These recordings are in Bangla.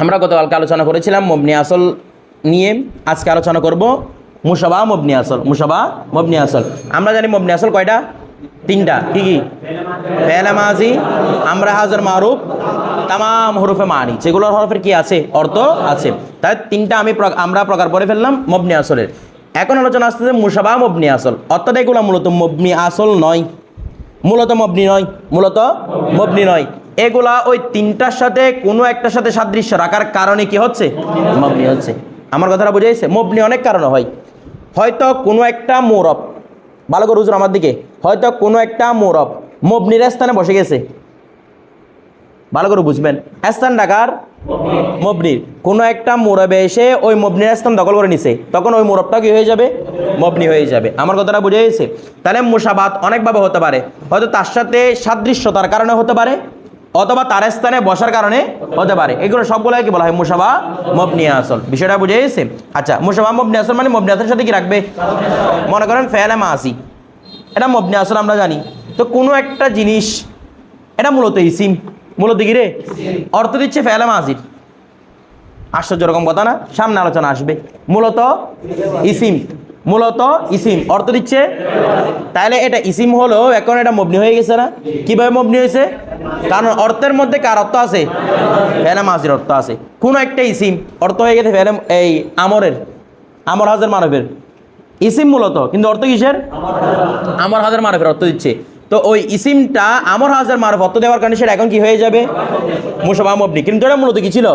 আমরা গতকালকে আলোচনা করেছিলাম মবনি আসল নিয়ে। আজকে আলোচনা করব মুসাবা মবনি আসল। মুসাবা মবনি আসল। আমরা জানি মবনি আসল কয়টা? তিনটা। কি কি? ফেলা মাজি, আমরা হাজার মারুফ, তামাম হরফে মানি। যেগুলোর হরফের কি আছে? অর্থ আছে। তাই তিনটা আমি আমরা প্রকার পড়ে ফেললাম মবনি আসলের। এখন আলোচনা আসতেছে মুসাবা মবনি আসল। অর্থাৎ এগুলো মূলত মবনি আসল নয়। মূলত মবনি নয়। মূলত মবনি নয়। এগুলা ওই তিনটার সাথে কোনো একটার সাথে সাদৃশ্য রাখার কারণে কি হচ্ছে? মবনি হচ্ছে। আমার কথাটা বুঝে গেছে মবনি অনেক কারণে হয়। হয়তো কোনো একটা মৌরব ভালো করে আমার দিকে হয়তো কোনো একটা মৌরব মবনির স্থানে বসে গেছে। ভালো করে বুঝবেন। স্থান ডাকার মবনির। কোনো একটা মোরবে এসে ওই মবনির স্থান দখল করে নিছে। তখন ওই মোরবটা কি হয়ে যাবে? মবনি হয়ে যাবে। আমার কথাটা বুঝে গেছে তাহলে মুসাবাত অনেকভাবে হতে পারে। হয়তো তার সাথে সাদৃশ্যতার কারণে হতে পারে। অথবা তার স্থানে বসার কারণে হতে পারে। এগুলো সবগুলো কি বলা হয়? মুসাবা মবনি আসল। বিষয়টা বুঝে গেছে আচ্ছা মুসাবা মবনি আসল মানে মবনি আসলের সাথে কি রাখবে? মনে করেন ফেলে মাসি এটা মবনি আসল আমরা জানি। তো কোনো একটা জিনিস, এটা মূলত ইসিম মূলত কি রে? অর্থ দিচ্ছে ফেলে মাসির আশ্চর্য রকম কথা না? সামনে আলোচনা আসবে। মূলত ইসিম মূলত ইসিম, অর্থ দিচ্ছে তাহলে এটা ইসিম হলো এখন এটা মবনি হয়ে গেছে না? কীভাবে মবনি হয়েছে? কারণ অর্থের মধ্যে কার অর্থ আছে? ফেলে মাসির অর্থ আছে। কোনো একটা ইসিম, অর্থ হয়ে গেছে ফেলে এই আমরের, আমর হাজার মানবের। ইসিম মূলত, কিন্তু অর্থ কিসের? আমর হাজার মারফের অর্থ দিচ্ছে। তো ওই ইসিমটা আমর হাজার মারফ অর্থ দেওয়ার কারণে সেটা এখন কি হয়ে যাবে? মুসবা মবনি। কিন্তু এটা মূলত কি ছিল?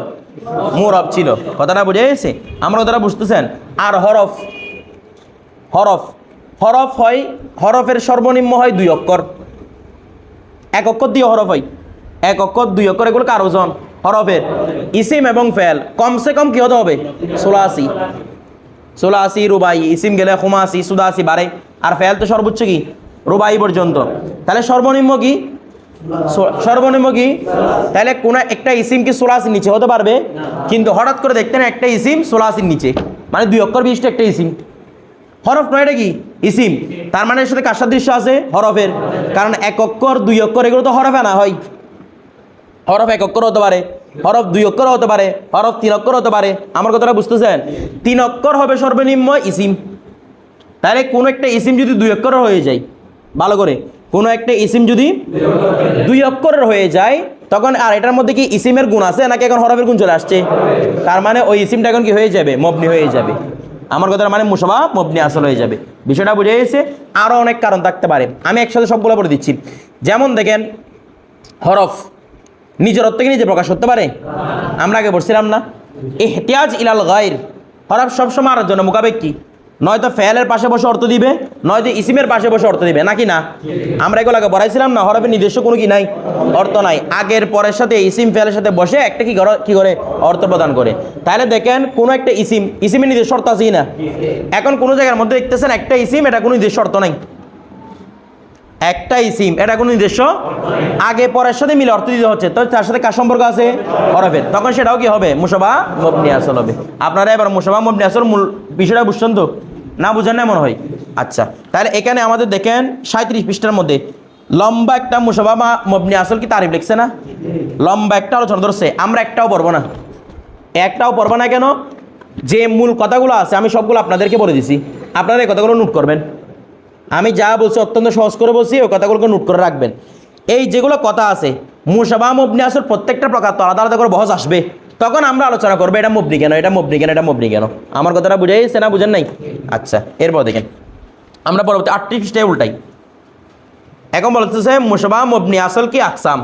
মোরব ছিল। কথাটা বুঝে গেছে? আমরা কথাটা বুঝতেছেন। আর হরফ হরফ। হরফ হয়, হরফের সর্বনিম্ন হয় দুই অক্ষর। এক অক্ষর দিয়ে হরফ হয়। এক অক্ষর, দুই অক্ষর এগুলো কার ওজন হরফের ইসিম এবং ফেল। কমসে কম কি হতে হবে? ষোলাশি। ষোলাশি, রুবাই। ইসিম গেলে খুমাশি সুদাশি বারে আর ফেল তো সর্বোচ্চ কি? রুবাই পর্যন্ত। তাহলে সর্বনিম্ন কি? সর্বনিম্ন কি? তাহলে কোন একটা ইসিম কি ষোলাশির নিচে হতে পারবে? কিন্তু হঠাৎ করে দেখতেন একটা ইসিম ষোলাশির নিচে। মানে দুই অক্ষর বিশিষ্ট একটা ইসিম। হরফ নয়, এটা কি? ইসিম। তার মানে সাথে কার আছে? হরফের। কারণ এক অক্ষর, দুই অক্ষর, এগুলো তো হরফে না, হয়। হরফ এক অক্ষর হতে পারে। হরফ দুই অক্ষর হতে পারে। হরফ তিন অক্ষর হতে পারে। আমার কথাটা বুঝতেছেন? তিন অক্ষর হবে সর্বনিম্ন ইসিম। তাহলে কোনো একটা ইসিম যদি দুই অক্ষরের হয়ে যায়, ভালো করে, কোনো একটা ইসিম যদি দুই অক্ষরের হয়ে যায়, তখন আর এটার মধ্যে কি ইসিমের গুণ আছে? নাকি এখন হরফের গুণ চলে আসছে? তার মানে ওই ইসিমটা এখন কি হয়ে যাবে? মবনি হয়ে যাবে। আমার কথা মানে মুসবা মবনি আসল হয়ে যাবে। বিষয়টা বুঝে গেছে? আরও অনেক কারণ থাকতে পারে। আমি একসাথে সবগুলো বলে দিচ্ছি। যেমন দেখেন, হরফ নিজের অর্থকে নিজে প্রকাশ করতে পারে। আমরা আগে বলছিলাম না এহতিয়াজ ইলাল গায়ের। হরফ সবসময় আর জন্য মোকাবেক কি নয়তো ফেলের পাশে বসে অর্থ দিবে, নয়তো ইসিমের পাশে বসে অর্থ দিবে, নাকি না? আমরা এগুলো আগে বলাইছিলাম না হরফের নিজস্ব কোনো কি নাই, অর্থ নাই। আগের পরের সাথে ইসিম ফেলের সাথে বসে একটা কি করে কি করে? অর্থ প্রদান করে। তাহলে দেখেন, কোনো একটা ইসিম ইসিমের নিজস্ব অর্থ আছে না। এখন কোনো জায়গার মধ্যে দেখতেছেন একটা ইসিম, এটা কোনো নিজস্ব অর্থ নাই। একটা ইসিম, এটা কোনো নির্দেশ আগে পরের সাথে মিলে অর্থ দিতে হচ্ছে। তো তার সাথে কার সম্পর্ক আছে? হরফের। তখন সেটাও কি হবে? মুসবা, মবনি আসল হবে। আপনারা এবার মুসবা, মবনি আসল মূল বিষয়টা বুঝছেন তো? না বুঝেন না মনে হয়? আচ্ছা তাহলে এখানে আমাদের দেখেন সাঁত্রিশ পৃষ্ঠার মধ্যে, লম্বা একটা মুসবা মা মবনি আসল কি তারিফ লিখছে না? লম্বা একটা আলোচনা ধরছে, আমরা একটাও পড়ব না। একটাও পড়ব না কেন? যে মূল কথাগুলো আছে, আমি সবগুলো আপনাদেরকে বলে দিছি। আপনারা এই কথাগুলো নোট করবেন। আমি যা বলছি অত্যন্ত সহজ করে বলছি ওই কথাগুলোকে নোট করে রাখবেন। এই যেগুলো কথা আছে মুসাবা মুবনি আসল প্রত্যেকটা প্রকার তো আলাদা আলাদা করে বহস আসবে। তখন আমরা আলোচনা করব, এটা মুবনি কেন, এটা মুবনি কেন, এটা মুবনি কেন? আমার কথাটা বুঝাইছে না বুঝেন নাই? আচ্ছা এরপর দেখেন। আমরা পরবর্তী আটটি পৃষ্ঠায় উল্টাই। এখন বলতেছে মুসাবা, মবনি, আসল কি, আকসাম?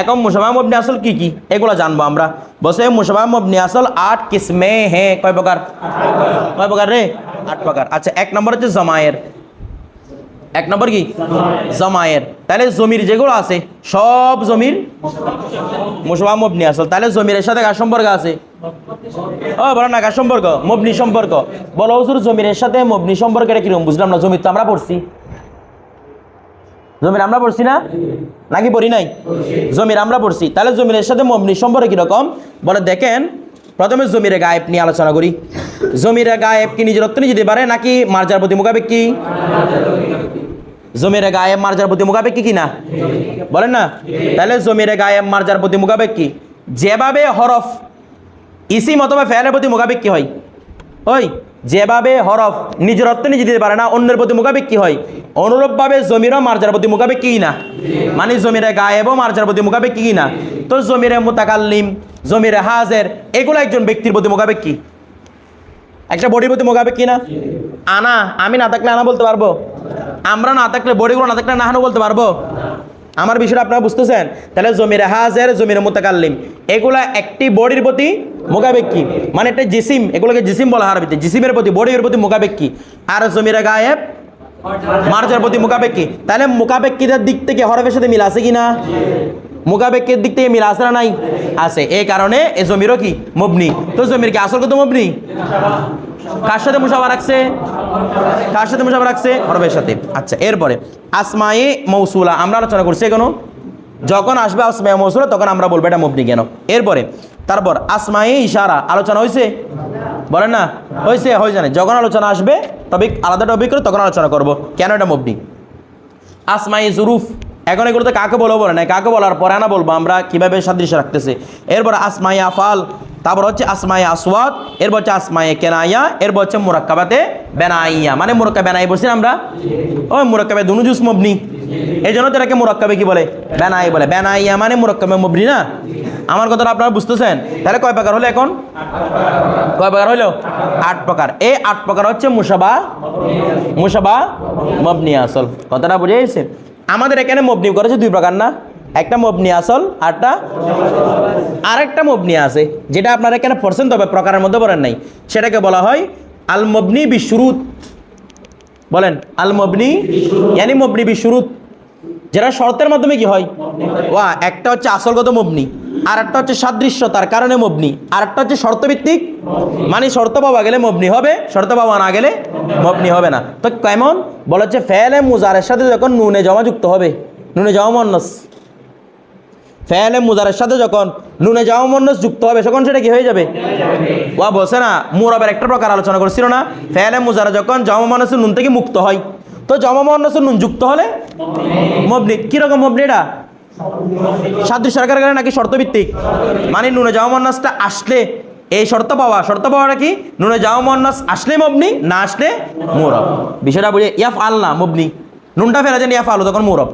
এখন মুসাবা, মবনি, আসল কি কি? এগুলো জানব আমরা। বসে মুসাবা, মবনি, আসল আট কিসমে হে কয় প্রকার? কয় প্রকার রে? আট প্রকার। আচ্ছা এক নম্বর হচ্ছে জমায়ের। এক নম্বর কি? জমায়ের। তাহলে জমির যেগুলো আছে, সব জমির মুসবা মবনি আসল। তাহলে জমিরের সাথে কার সম্পর্ক আছে? ও বলো না, কার সম্পর্ক? মবনি সম্পর্ক। বলো, হুজুর, জমিরের সাথে মবনি সম্পর্ক এটা কীরকম? বুঝলাম না, জমির তো আমরা পড়ছি। জমির আমরা পড়ছি না? নাকি পড়ি নাই? জমির আমরা পড়ছি। তাহলে জমিরের সাথে মবনি সম্পর্ক কীরকম? বলে দেখেন প্রথমে জমিরে গায়েব নিয়ে আলোচনা করি। জমিরে গায়েব কি নিজের অর্থ দিতে পারে নাকি মার্জার প্রতি মোকাবেক কি জমিরে গায়েব মার্জার প্রতি মোকাবেক কি কি না? বলেন না? তাহলে জমিরে গায়েব মার্জার প্রতি মোকাবেক কি যেভাবে হরফ, ইসিম অথবা ফেয়ালের প্রতি মোকাবেক কি হয়। ওই যেভাবে হরফ নিজের অর্থ নিজে দিতে পারে না, অন্যের প্রতি মোকাবিক কি হয়। অনুরূপভাবে জমিরও মার্জার প্রতি মোকাবিক কি না। মানে জমিরে গায়েবও মার্জার প্রতি মোকাবিক কি না। তো জমিরে মোতাকাল্লিম, জমিরে হাজের, এগুলো একজন ব্যক্তির প্রতি মোকাবিক কি একটা বডির প্রতি মোকাবিক কি না? আনা, আমি না থাকলে আনা বলতে পারব? আমরা না থাকলে, বডিগুলো না থাকলে না হানো বলতে পারব? আমার বিষয়টা আপনারা বুঝতেছেন? তাহলে জমির হাজের, জমির মোতাকাল্লিম, এগুলা একটি বডির প্রতি মোকাবেক কি মানে একটা জিসিম, এগুলোকে জিসিম বলা হয় জিসিমের প্রতি, বডির প্রতি মোকাবেক কি আর জমিরে গায়েব মার্জের প্রতি মোকাবেক কি তাহলে মোকাবেক্কিদের দিক থেকে হরফের সাথে মিল আছে কি না মোকাবেকের দিক থেকে মিল আছে না নাই? আছে। এই কারণে এ জমিরও কি? মবনি। তো জমির কি আসল কত মবনি? কার সাথে মুসাফা রাখছে? কার সাথে মুসাফা রাখছে? হরফের সাথে। আচ্ছা এরপরে, আসমায়ে মৌসুলা, আমরা আলোচনা করছি কেন যখন আসবে আসমায়ে মৌসুলা, তখন আমরা বলব এটা মবনি কেন? এরপরে, তারপর, আসমায়ে ইশারা, আলোচনা হয়েছে বলেন না? হয়েছে হয়ে জানে। যখন আলোচনা আসবে, তবে আলাদা টপিক করে তখন আলোচনা করব। কেন এটা মবনি? আসমাই জুরুফ এখন এগুলোতে কাকে বলব বলে না কাকে বলার পরে না বলব আমরা? কীভাবে সাদৃশ্য রাখতেছে? এরপর আসমাই আফাল, তারপর হচ্ছে আসমাই আসওয়াদ, এরপর হচ্ছে আসমাই কেনাইয়া, এরপর হচ্ছে মুরাক্কাবাতে বেনাইয়া। মানে মুরাক্কা বেনাই বলছি আমরা? ওই মুরাক্কাবে দুনুজুস মবনি। এই জন্য তো এটাকে মুরাক্কাবে কি বলে? বেনাই বলে। বেনাইয়া মানে মুরাক্কাবে মবনি না? আমার কথাটা আপনারা বুঝতেছেন? তাহলে কয় প্রকার হলো এখন? কয় প্রকার হলো? আট প্রকার। এই আট প্রকার হচ্ছে মুসাবা মুসাবা মবনি আসল। কথাটা বুঝে গেছে? আমাদের এখানে মবনি করেছে দুই প্রকার না। একটা মবনি আসল আরটা আরেকটা মবনি আছে যেটা আপনার এখানে পড়ছেন তবে প্রকারের মধ্যে বলেন নাই। সেটাকে বলা হয় আল মবনি বিশুরুত। বলেন আল মবনি ইয়ানি মবনি বিশুরুত। যেটা শর্তের মাধ্যমে কি হয়? ওয়া, একটা হচ্ছে আসলগত মবনি আর একটা হচ্ছে সাদৃশ্যতার কারণে মবনি আর একটা হচ্ছে শর্তভিত্তিক মানে শর্ত পাওয়া গেলে মবনি হবে, শর্ত পাওয়া না গেলে মবনি হবে না। তো কেমন? বলা হচ্ছে ফেলে মুজারের সাথে যখন নুনে জমা যুক্ত হবে, নুনে জমা মন্নস ফেলে মুজারের সাথে যখন নুনে জমা মন্নস যুক্ত হবে, তখন সেটা কি হয়ে যাবে? ওয়া, বলছে না, মুরবের একটা প্রকার আলোচনা করছিল না, ফেলে মুজারা যখন জমা মন্নস নুন থেকে মুক্ত হয়। তো জমা মন্নস নুন যুক্ত হলে মবনি। কীরকম মবনি এটা? সাদৃশ্য সরকার কারণে নাকি শর্তভিত্তিক? মানে নুনে জামা মন্নাসটা আসলে এই শর্ত পাওয়া। শর্ত পাওয়াটা কি? নুনে জামা মন্নাস আসলে মবনি না আসলে মুরব? বিষয়টা বুঝে ইয়াফ আল না মবনি। নুনটা ফেলা যান ইয়াফ আলো তখন মুরব।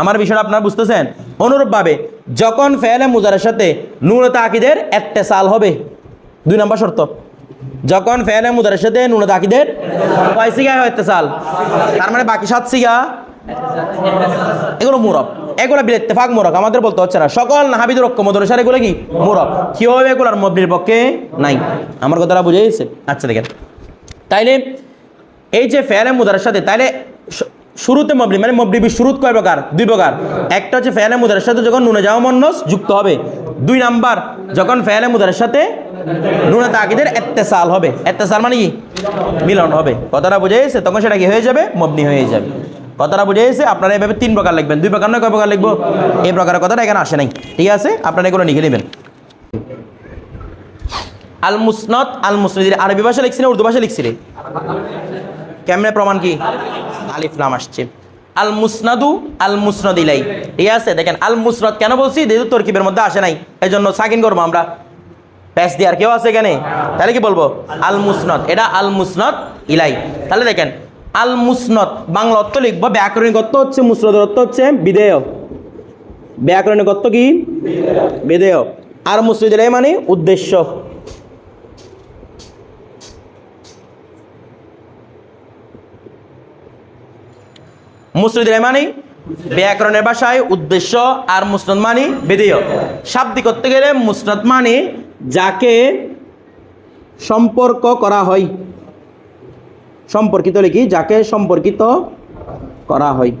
আমার বিষয়টা আপনারা বুঝতেছেন? অনুরূপভাবে যখন ফেলে মুজারের সাথে নুন তাকিদের একটা সাল হবে। দুই নম্বর শর্ত। যখন ফেলে মুজারের সাথে নুন তাকিদের কয় সিগা হয় সাল তার মানে বাকি সাত সিগা? এগুলো মুরব। এগুলো বিল ইত্তেফাক মুরব। আমাদের বলতে হচ্ছে না। সকল নাহাবিদুর রক্ষ মদরসার এগুলো কি? মুরব। কি হবে এগুলোর মবনির পক্ষে? নাই। আমার কথাটা বুঝে গেছে? আচ্ছা দেখেন। তাইলে এই যে ফেয়ালে মুদারের সাথে তাইলে শুরুতে মবনি মানে মবনি বি শুরুত কয় প্রকার? দুই প্রকার। একটা হচ্ছে ফেয়ালে মুদারের সাথে যখন নুনে যাওয়া মন্নস, যুক্ত হবে। দুই নাম্বার, যখন ফেয়ালে মুদারের সাথে নুনে তাকিদের এত্তেসাল হবে। এত্তেসাল মানে কি? মিলন হবে। কথাটা বুঝে গেছে তখন সেটা কি হয়ে যাবে? মবনি হয়ে যাবে। কথাটা বুঝে গেছে আপনারা এভাবে তিন প্রকার লিখবেন। দুই প্রকার নয়, কয় প্রকার লিখব? এই প্রকারের কথাটা এখানে আসে নাই। ঠিক আছে? আপনারা এগুলো লিখে নেবেন। আল মুসনত আল মুসনদ আরবি ভাষা লিখছি না, উর্দু ভাষা লিখছি রে? কেমনে প্রমাণ কি? আলিফ নাম আসছে। আল মুসনাদু আল মুসনদ ইলাই। ঠিক আছে? দেখেন আল মুসনদ কেন বলছি? যেহেতু তরকিবের মধ্যে আসে নাই। এই জন্য সাকিন করব আমরা। প্যাস দিয়ে আর কেউ আছে এখানে? তাহলে কি বলব? আল মুসনদ এটা আল মুসনদ ইলাই। তাহলে দেখেন আল মুসনদ বাংলা অর্থ লিখব, ব্যাকরণিক অর্থ হচ্ছে মুসনদের অর্থ হচ্ছে বিধেয়। ব্যাকরণিক অর্থ কি? বিধেয়। আর মুসনদ ইলাই মানে উদ্দেশ্য। মুসলিদ মানে ব্যাকরণের ভাষায় উদ্দেশ্য, আর মুসনদ মানে বেদীয় শাব্দিক করতে গেলে মুসনদ মানে যাকে সম্পর্ক করা হয়। সম্পর্কিত লিখি যাকে সম্পর্কিত করা হয়।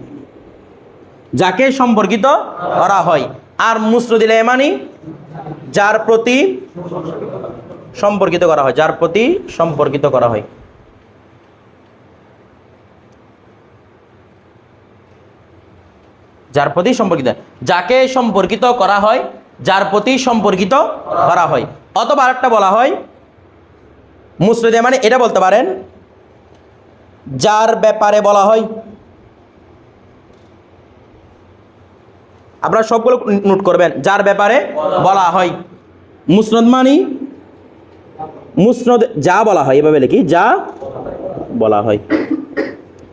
যাকে সম্পর্কিত করা হয়। আর মুসরুদিল মানে যার প্রতি সম্পর্কিত করা হয়। যার প্রতি সম্পর্কিত করা হয়। যার প্রতি সম্পর্কিত যাকে সম্পর্কিত করা হয় যার প্রতি সম্পর্কিত করা হয়। অথবা আরেকটা বলা হয়, মুসলিদে মানে এটা বলতে পারেন, যার ব্যাপারে বলা হয়। আপনারা সবগুলো নোট করবেন, যার ব্যাপারে বলা হয়। মুসনদ মানি, মুসনদ যা বলা হয়, এভাবে লিখি, যা বলা হয়।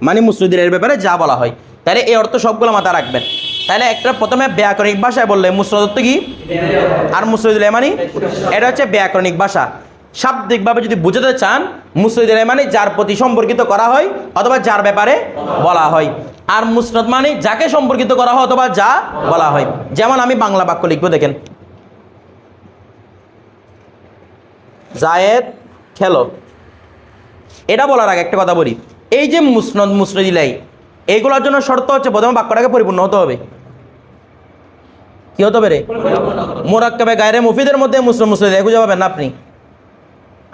মানে মুসনদের এর ব্যাপারে যা বলা হয়। তাহলে এই অর্থ সবগুলো মাথায় রাখবেন। তাহলে একটা প্রথমে ব্যাকরণিক ভাষায় বললে মুসনদ অর্থ কি? আর মুসনদুল মানে এটা হচ্ছে ব্যাকরণিক ভাষা। শাব্দিকভাবে যদি বুঝাতে চান মুসনদুল মানে যার প্রতি সম্পর্কিত করা হয় অথবা যার ব্যাপারে বলা হয়। আর মুসনদ মানে যাকে সম্পর্কিত করা হয় অথবা যা বলা হয়। যেমন আমি বাংলা বাক্য লিখব, দেখেন। জায়েদ খেলো। এটা বলার আগে একটা কথা বলি। এই যে মুসনদ মুসনদিলাই এইগুলোর জন্য শর্ত হচ্ছে প্রথমে বাক্যটাকে পরিপূর্ণ হতে হবে। কি হতে হবে রে মোরাক্কাবে গায়রে মুফিদের মধ্যে মুসলিম মুসলিম খুঁজে পাবেন না আপনি।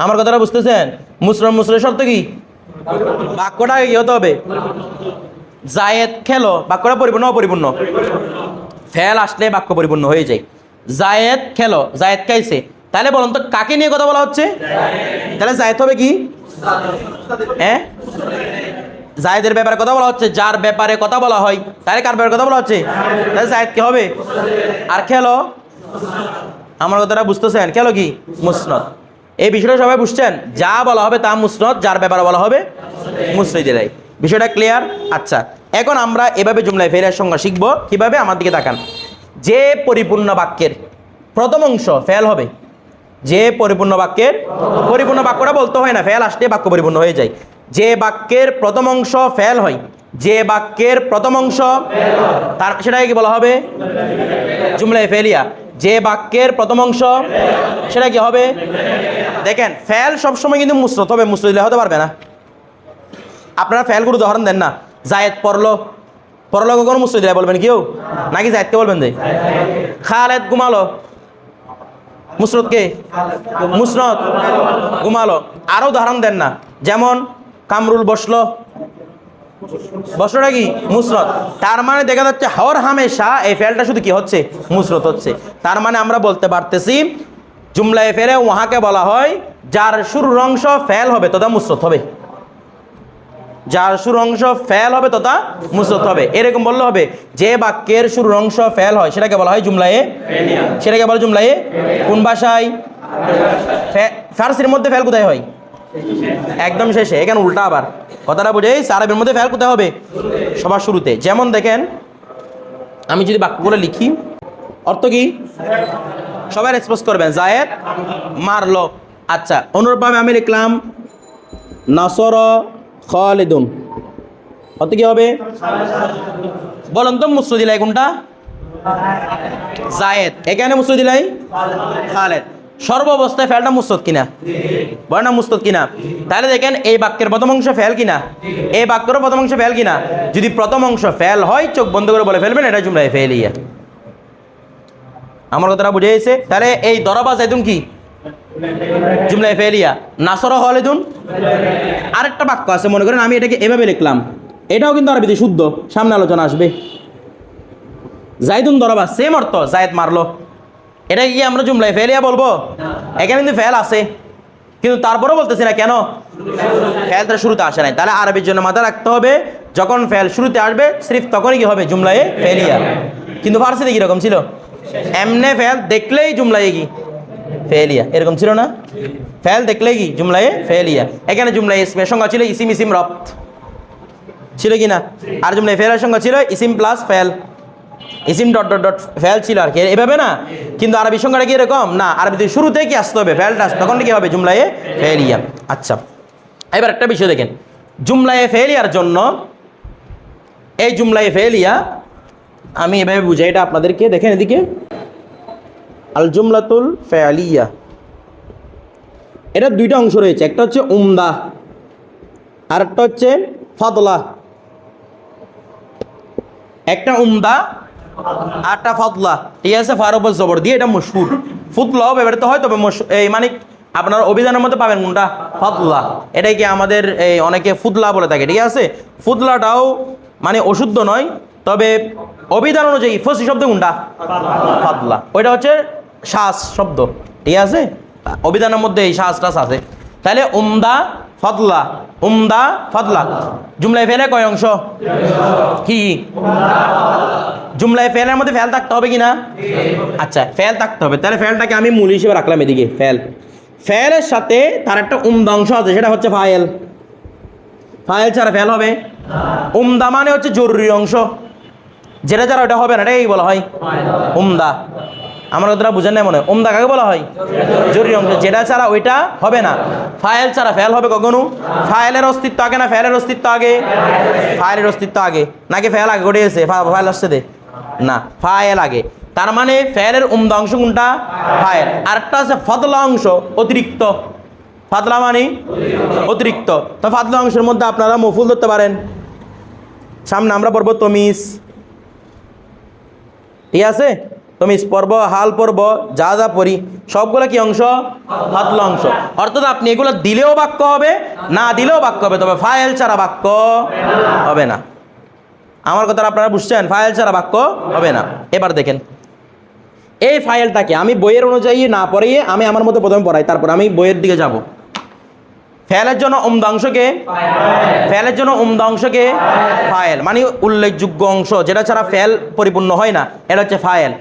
আমার কথাটা বুঝতেছেন? মুসলিম মুসলিম শর্ত কি? বাক্যটা কি হতে হবে? জায়েদ খেলো, বাক্যটা পরিপূর্ণ অপরিপূর্ণ? ফেল আসলে বাক্য পরিপূর্ণ হয়ে যায়। জায়েদ খেলো, জায়েদ খাইছে। তাহলে বলুন তো, কাকে নিয়ে কথা বলা হচ্ছে? তাহলে জায়েদ হবে কি? হ্যাঁ? জায়েদের ব্যাপারে কথা বলা হচ্ছে, যার ব্যাপারে কথা বলা হয় তাহলে কার ব্যাপারে কথা বলা হচ্ছে? তাহলে জায়েদ কি হবে? আর খেলো? আমার কথাটা বুঝতেছেন? খেলো কি? মুসনদ। এই বিষয়টা সবাই বুঝছেন? যা বলা হবে তা মুসনদ, যার ব্যাপারে বলা হবে মুসনদিলাই বিষয়টা ক্লিয়ার আচ্ছা। এখন আমরা এভাবে জুমলায় ফেরার সংজ্ঞা শিখব কীভাবে আমার দিকে তাকান। যে পরিপূর্ণ বাক্যের প্রথম অংশ ফেল হবে। যে পরিপূর্ণ বাক্যের পরিপূর্ণ বাক্যটা বলতে হয় না ফেল আসলে বাক্য পরিপূর্ণ হয়ে যায়। যে বাক্যের প্রথম অংশ ফেল হয়, যে বাক্যের প্রথম অংশ তার সেটাকে কি বলা হবে? জুমলায় ফেলিয়া। যে বাক্যের প্রথম অংশ সেটা কি হবে? দেখেন, ফেল সবসময় কিন্তু মুসরত হবে, মুসরত দিলে হতে পারবে না। আপনারা ফেলগুলো উদাহরণ দেন না। জায়েদ পড়ল। পড়ল কখনো মুসরত দিলে বলবেন কেউ? নাকি জায়েদকে বলবেন যে? খালেদ ঘুমালো। মুসরত কে? মুসরত ঘুমালো। আরও উদাহরণ দেন না। যেমন কামরুল বসল। বসলোটা কি মুসরত তার মানে দেখা যাচ্ছে হর হামেশা এই ফেলটা শুধু কি হচ্ছে? মুসরত হচ্ছে। তার মানে আমরা বলতে পারতেছি জুমলায় ফেলে ওহাকে বলা হয়, যার শুরুর অংশ ফেল হবে তথা মুসরত হবে। যার শুরুর অংশ ফেল হবে তথা মুসরত হবে। এরকম বললে হবে, যে বাক্যের শুরুর অংশ ফেল হয়, সেটাকে বলা হয় জুমলায়ে সেটাকে বলা জুমলায়ে কোন ভাষায়? ফার্সির মধ্যে ফেল কোথায় হয়? একদম শেষে, এখানে উল্টা আবার। কথাটা বুঝে সারাবের মধ্যে ফেল কোথায় হবে। সবার শুরুতে, যেমন দেখেন, আমি যদি বাক্যগুলো লিখি, অর্থ কি? সবাই রেসপন্স করবেন, জায়েদ মারলো। আচ্ছা অনুরূপভাবে আমি লিখলাম, নাসর খালিদুন। অর্থ কি হবে? বলুন তো মুসুদিলাই কোনটা? জায়েদ। এখানে মুসুদিলাই খালেদ। সর্বাবস্থায় ফেলটা মুস্তদ কিনা? না মুস্তদ কিনা? তাহলে দেখেন, এই বাক্যের প্রথম অংশ ফেল কিনা? এই বাক্যেরও প্রথম অংশ ফেল কিনা? যদি প্রথম অংশ ফেল হয়, চোখ বন্ধ করে বলে ফেলবেন এটা জুমলায় ফেল ইয়া। আমার কথাটা বুঝে গেছে? তাহলে এই দরবা জাইদুন কি? জুমলায় ফেলিয়া নাসর হলেদুন আরেকটা বাক্য আছে, মনে করেন, আমি এটাকে এভাবে লিখলাম। এটাও কিন্তু আরবিতে শুদ্ধ, সামনে আলোচনা আসবে। জাইদুন দরবা সেম অর্থ, জায়দ মারলো। এটা কি আমরা জুমলায় ফেলিয়া বলব? এখানে কিন্তু ফেল আছে। কিন্তু তারপরেও বলতেছি না কেন? ফেলটা শুরুতে আসে নাই। তাহলে আরবির জন্য মাথা রাখতে হবে যখন ফেল শুরুতে আসবে সিরিফ তখনই কি হবে? জুমলায় ফেলিয়া কিন্তু ফার্সিতে কীরকম ছিল? এমনে ফেল দেখলেই জুমলায় কি? ফেলিয়া এরকম ছিল না? ফেল দেখলেই কি? জুমলায় ফেলিয়া এখানে জুমলায় ইসমের সংজ্ঞা ছিল ইসিম ইসিম রপ্ত। ছিল কি না? আর জুমলায় ফেলের সংজ্ঞা ছিল ইসিম প্লাস ফেল ইসিম ডট ডট ডট ফেল ছিল আর কি। এভাবে না? কিন্তু আরবি সংখ্যাটা কি এরকম? না, আরবিতে শুরুতে কি আসতে হবে? ফেলটা আসতে তখন কি হবে? জুমলায়ে ফেলিয়া। আচ্ছা এবার একটা বিষয় দেখেন। জুমলায়ে ফেলিয়ার জন্য এই জুমলায়ে ফেলিয়া, আমি এভাবে বুঝাই, এটা আপনাদেরকে দেখেন এদিকে। আল জুমলাতুল ফেলিয়া। এটা দুইটা অংশ রয়েছে। একটা হচ্ছে উমদা আর একটা হচ্ছে ফাদলা। একটা উমদা আটটা ফতলা। ঠিক আছে ফারোবর জবর দিয়ে এটা মশহুর। ফুতলাও ব্যবহৃত হয় তবে এই মানে আপনার অভিধানের মধ্যে পাবেন কোনটা? ফতলা। এটাই কি আমাদের এই অনেকে ফুতলা বলে থাকে, ঠিক আছে? ফুতলাটাও মানে অশুদ্ধ নয়, তবে অভিধান অনুযায়ী ফসি শব্দ কোনটা? ফাতলা। ওইটা হচ্ছে শ্বাস শব্দ, ঠিক আছে? অভিধানের মধ্যে এই শ্বাস টাস আছে। তাহলে উমদা ফদলা উমদা ফদলা জুমলায় ফেলে কয় অংশ? কি? জুমলায় ফেলের মধ্যে ফেল থাকতে হবে কি না আচ্ছা ফেল থাকতে হবে। তাহলে ফেলটাকে আমি মূল হিসেবে রাখলাম এদিকে, ফেল। ফেলের সাথে তার একটা উমদা অংশ আছে, সেটা হচ্ছে ফায়েল। ফায়েল ছাড়া ফেল হবে? উমদা মানে হচ্ছে জরুরি অংশ। যেটা ছাড়া ওটা হবে না এটাই বলা হয় উমদা। আমার ওদের বুঝেন না মনে হয়। উমদা কাকে বলা হয়? জরুরি অংশ। যেটা ছাড়া ওইটা হবে না। ফাইল ছাড়া ফেল হবে কখনো? ফাইলের অস্তিত্ব আগে না ফেলের অস্তিত্ব আগে? ফাইলের অস্তিত্ব আগে। নাকি ফেল আগে ঘটে গেছে ফাইল আসছে দে। না ফাইল আগে। তার মানে ফেলের উমদা অংশ কোনটা? ফাইল আরেকটা আছে ফদলা অংশ, অতিরিক্ত। ফাদলা মানে? অতিরিক্ত। তো ফাদলা অংশের মধ্যে আপনারা মফুল ধরতে পারেন। সামনে আমরা পড়ব তমিস ঠিক আছে? তমিস পর্ব হাল পর্ব যা যা পড়ি। সবগুলো কি অংশ? ফাদলা অংশ। অর্থাৎ আপনি এগুলো দিলেও বাক্য হবে, না দিলেও বাক্য হবে। তবে ফাইল ছাড়া বাক্য হবে না। আমার কথা আপনারা বুঝছেন? ফাইল ছাড়া বাক্য হবে না। এবার দেখেন। এই ফাইলটাকে আমি বইয়ের অনুযায়ী না পড়িয়ে আমি আমার মতো প্রথমে পড়াই, তারপর আমি বইয়ের দিকে যাব। ফেলের জন্য অংশকে ফেলের জন্য অংশকে ফাইল মানে উল্লেখযোগ্য অংশ, যেটা ছাড়া ফেল পরিপূর্ণ হয় না, এটা হচ্ছে ফাইল।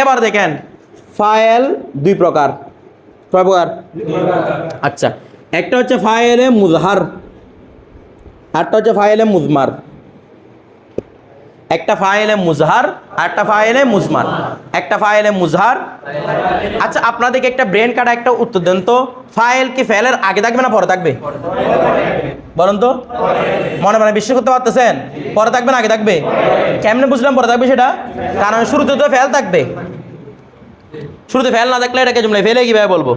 এবার দেখেন, ফাইল দুই প্রকার। কয় প্রকার? আচ্ছা একটা হচ্ছে ফাইলে মুজহার আরটা হচ্ছে ফাইলে মুজমার। একটা ফাইলে মুজহার আর একটা ফাইলে মুজমার একটা ফাইলে মুজহার। আচ্ছা আপনাদেরকে একটা ব্রেন কাটা একটা উত্তর দেন তো, ফাইল কি ফেলের আগে থাকবে না পরে থাকবে? বলুন তো। মনে মনে বিশ্বাস করতে পারতেছেন? পরে থাকবে না, আগে থাকবে? কেমনে বুঝলাম পরে থাকবে সেটা? কারণ শুরুতে তো ফেল থাকবে। শুরুতে ফেল না থাকলে এটাকে জুমলাই ফেলে কীভাবে বলব?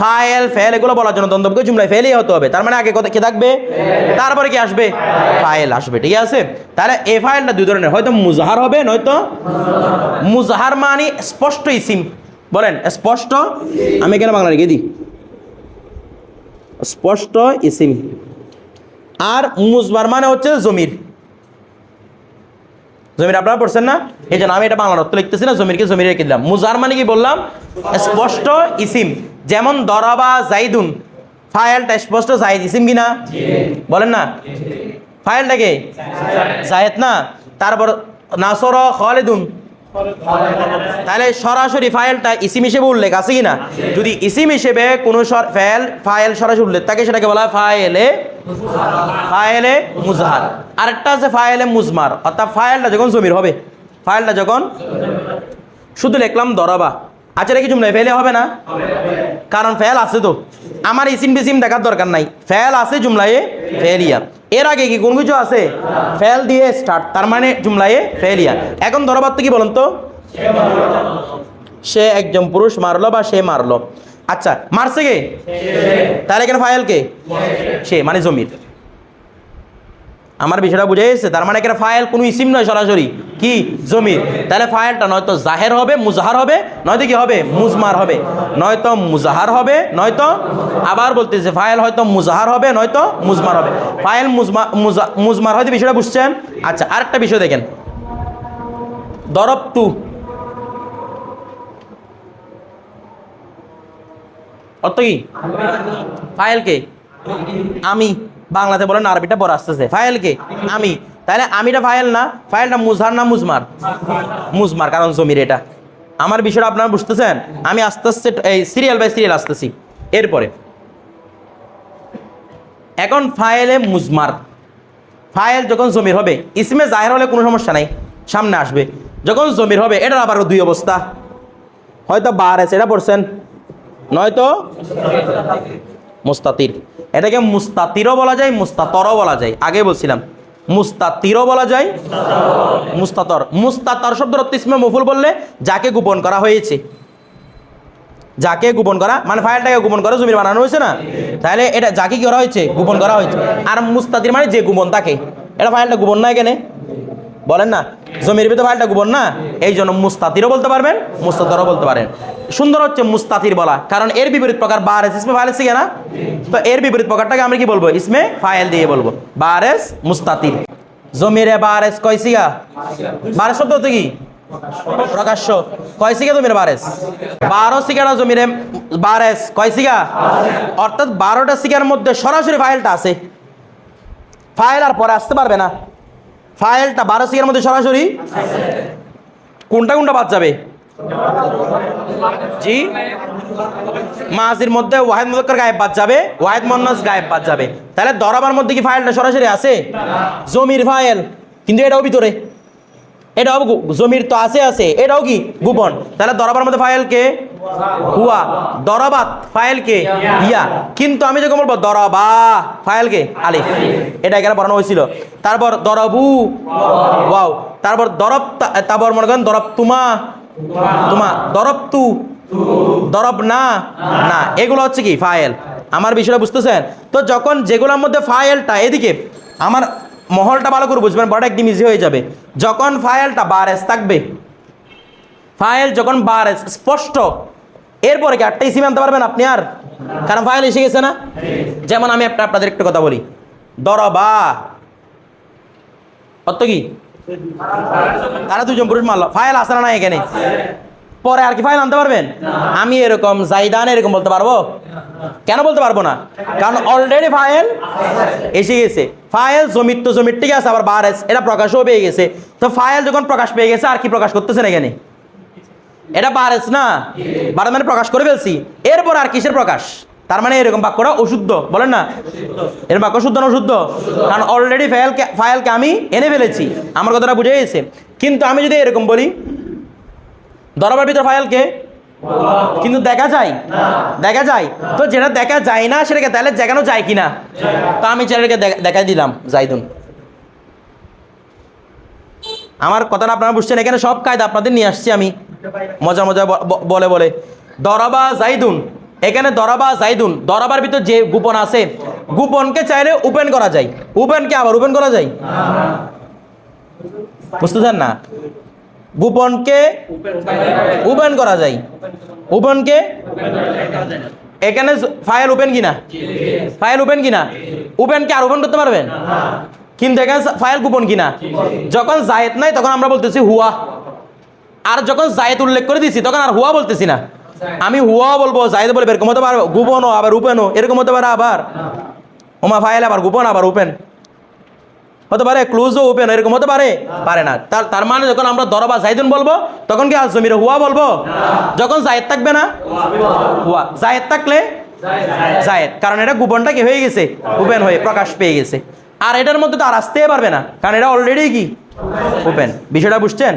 ফাইল ফেল এগুলো বলার জন্য দ্বন্দ্বকে জুমলাই ফেলেই হতে হবে। তার মানে আগে কথা কি থাকবে? তারপরে কি আসবে? ফাইল আসবে ঠিক আছে? তাহলে এই ফাইলটা দুই ধরনের হয়তো মুজাহার হবে নয়তো মুজাহার মানে স্পষ্ট ইসিম বলেন স্পষ্ট? আমি কেন বাংলা রেখে দিই। স্পষ্ট ইসিম। আর মুজবার মানে হচ্ছে জমির। জমির আপনারা পড়ছেন না? এই জন্য আমি এটা বাংলা অর্থ লিখতেছি না, জমিরকে জমির রেখে দিলাম। মুজার মানে কি বললাম? স্পষ্ট ইসিম, যেমন দরাবা জাইদুন। ফাইলটা স্পষ্ট জাইদ, ইসিম কিনা বলেন না। ফাইলটাকে জায়েদ না। তারপর নাসর খালেদুন। তাহলে সরাসরি ফাইলটা ইসিম হিসেবে উল্লেখ আছে কিনা যদি ইসিম হিসেবে কোনো ফাইল ফাইল সরাসরি উল্লেখ থাকে, সেটাকে বলা হয় ফাইলে ফাইলে মুজহার। আরেকটা আছে ফাইলে মুজমার। অর্থাৎ ফাইলটা যখন জমির হবে, ফাইলটা যখন শুধু লিখলাম দরবা। আচ্ছা কি জুমলাই ফেলে হবে না? কারণ ফেল আছে তো। আমার ইসিম বিসিম দেখার দরকার নাই। ফেল আছে জুমলায়ে ফেলিয়া। এর আগে কি কোন কিছু আছে? ফেল দিয়ে স্টার্ট তার মানে জুমলায়ে ফেলিয়া। এখন দরবার তো কি বলুন তো? সে একজন পুরুষ মারলো বা সে মারলো। আচ্ছা মারছে কে? তাহলে এখানে ফাইল কে? সে মানে জমির। আমার বিষয়টা বুঝে গেছে, তার মানে এখানে ফাইল কোনো ইসিম নয় সরাসরি। কি? জমির। তাহলে ফাইলটা নয়তো জাহের হবে, মুজাহার হবে, নয়তো কি হবে? মুজমার হবে। নয়তো মুজাহার হবে, নয়তো আবার বলতেছে ফাইল হয়তো মুজাহার হবে, নয়তো মুজমার হবে। ফাইল মুজমা, মুজা- মুজমার হয়তো বিষয়টা বুঝছেন? আচ্ছা আরেকটা বিষয় দেখেন। দরব টু অর্থ কি? ফাইলকে আমি। বাংলাতে বলেন আরবিটা বড় আসতেছে। ফাইলকে আমি। তাহলে আমিটা ফাইল না, ফাইলটা মুজহার না মুজমার মুজমার কারণ জমির এটা। আমার বিষয়টা আপনারা বুঝতেছেন? আমি আস্তে আস্তে এই সিরিয়াল বাই সিরিয়াল আসতেছি। এরপরে। এখন ফাইলে মুজমার ফাইল যখন জমির হবে, ইসমে জাহের হলে কোনো সমস্যা নাই, সামনে আসবে। যখন জমির হবে, এটার আবার দুই অবস্থা। হয়তো বার আছে, এটা পড়ছেন। নয়তো? মুস্তাতির। এটাকে মুস্তাতিরও বলা যায়, মুস্তাতরও বলা যায়। আগে বলছিলাম। মুস্তাতিরও বলা যায়, মুস্তাতর। মুস্তাতর অর্থ ইসমে মফুল বললে যাকে গোপন করা হয়েছে। যাকে গোপন করা মানে ফাইলটাকে গোপন করা জমির বানানো হয়েছে না? তাহলে এটা যাকে করা হয়েছে? গোপন করা হয়েছে। আর মুস্তাতির মানে যে গোপন থাকে এটা ফাইলটা গোপন না কেনে বলেন না, জমির ভিতরে ফাইলটা গোপন না? এই জন্য মুস্তাতিরও বলতে পারবেন, মুস্তাতরও বলতে পারেন। সুন্দর হচ্ছে মুস্তাতির বলা, কারণ এর বিপরীত প্রকার বারেস ইসমে ফাইল এসে না? তো এর বিপরীত প্রকারটাকে আমরা কি বলব? ইসমে ফাইল দিয়ে বলব। বারেস মুস্তাতির। জমিরে বারেস কয়সিগা বারেস শব্দ হচ্ছে কি? প্রকাশ্য। কয় সিগা জমির বারেস বারো সিগারা জমিরে বারেস কয় সিগা? অর্থাৎ বারোটা সিগার মধ্যে সরাসরি ফাইলটা আছে। ফাইল আর পরে আসতে পারবে না। ফাইলটা বারো সিগার মধ্যে সরাসরি? কোনটা কোনটা বাদ যাবে? জি। মাঝির মধ্যে ওয়াহেদ মুজাক্কার গায়েব বাদ যাবে, ওয়াহেদ মন্নাস গায়েব বাদ যাবে। তাহলে দরাবার মধ্যে কি ফাইলটা সরাসরি আছে? জমির ফাইল। কিন্তু এটাও ভিতরে। এটাও জমির তো আছে আছে, এটাও কি? গোপন। তাহলে দরাবার মধ্যে ফাইল কে? হুয়া দরাবাত ফাইল কে ইয়া। কিন্তু আমি যখন বলব দরাবা ফাইল কে আলিফ। এটা এখানে পড়ানো হয়েছিল। তারপর দরবু ওয়াও। তারপর দরব তারপর মনে করেন দরব তুমা তোমা দরব তু দরব না না। এগুলো হচ্ছে কি? ফাইল। আমার বিষয়টা বুঝতেছেন? তো যখন যেগুলোর মধ্যে ফাইলটা এদিকে আমার মহলটা ভালো করে বুঝবেন বড় একদম ইজি হয়ে যাবে। যখন ফাইলটা বারেস থাকবে ফাইল যখন বারেস স্পষ্ট এরপরে কি আটটা ইসিম আনতে পারবেন আপনি আর? কারণ ফাইল এসে গেছে না? যেমন আমি একটা আপনাদের একটা কথা বলি। দরবা। অত কি? তারা দুজন পুরুষ মারলো। ফাইল আসে না এখানে? পরে আর কি ফাইল আনতে পারবেন? আমি এরকম জাইদান এরকম বলতে পারব? কেন বলতে পারব না? কারণ অলরেডি ফাইল এসে গেছে। ফাইল জমির তো জমির ঠিক আছে, আবার বার এটা প্রকাশও পেয়ে গেছে। তো ফাইল যখন প্রকাশ পেয়ে গেছে, আর কি প্রকাশ করতেছেন এখানে? এটা বারেস না? বার মানে প্রকাশ করে ফেলছি। এরপর আর কিসের প্রকাশ? তার মানে এরকম বাক্যটা অশুদ্ধ, বলেন না? এর বাক্য শুদ্ধ না অশুদ্ধ? কারণ অলরেডি ফাইলকে ফাইলকে আমি এনে ফেলেছি। আমার কথাটা বুঝে গেছে। কিন্তু আমি যদি এরকম বলি, দরবার ভিতর ফাইলকে কিন্তু দেখা যায় দেখা যায়। তো যেটা দেখা যায় না, সেটাকে তাহলে দেখানো যায় কিনা? তো আমি ছেলেটাকে দেখা- দেখাই দিলাম, জাইদুন। আমার কথাটা আপনারা বুঝছেন, এখানে সব কায়দা আপনাদের নিয়ে আসছি আমি। মজা মজা বলে বলে। দরাবা জাইদুন। এখানে দরাবা জাইদুন। দরাবার ভিতর যে গোপন আছে, গোপনকে চাইলে ওপেন করা যায়। ওপেনকে আবার ওপেন করা যায়? বুঝতে বুঝতেছেন না? গোপনকে ওপেন করা যায়। ওপেনকে এখানে ফাইল ওপেন কিনা? ফাইল ওপেন কিনা? ওপেনকে আর ওপেন করতে পারবেন? কিন্তু এখানে ফাইল গোপন কিনা? যখন জায়েদ নাই, তখন আমরা বলতেছি হুয়া। আর যখন জায়েদ উল্লেখ করে দিছি, তখন আর হুয়া বলতেছি না। আমি হুয়া বলব জায়েদ বলব এরকম হতে পারে গোপনও আবার ওপেনও এরকম হতে পারে আবার। ওমা ফাইল আবার গোপন, আবার উপেন হতে পারে, ক্লোজও ওপেন, এরকম হতে পারে? পারে না। তার তার মানে যখন আমরা দরবা জাইদুন বলব, তখন কি আজমিরে হুয়া বলব? যখন জায়েদ থাকবে না? হুয়া। জায়েদ থাকলে? জায়েদ। কারণ এটা গোপনটা কি হয়ে গেছে? ওপেন হয়ে প্রকাশ পেয়ে গেছে। আর এটার মধ্যে তো আর আসতেই পারবে না। কারণ এটা অলরেডি কি? ওপেন বিষয়টা বুঝছেন?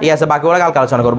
ঠিক আছে বাকি ওরা কালকে আলোচনা করব।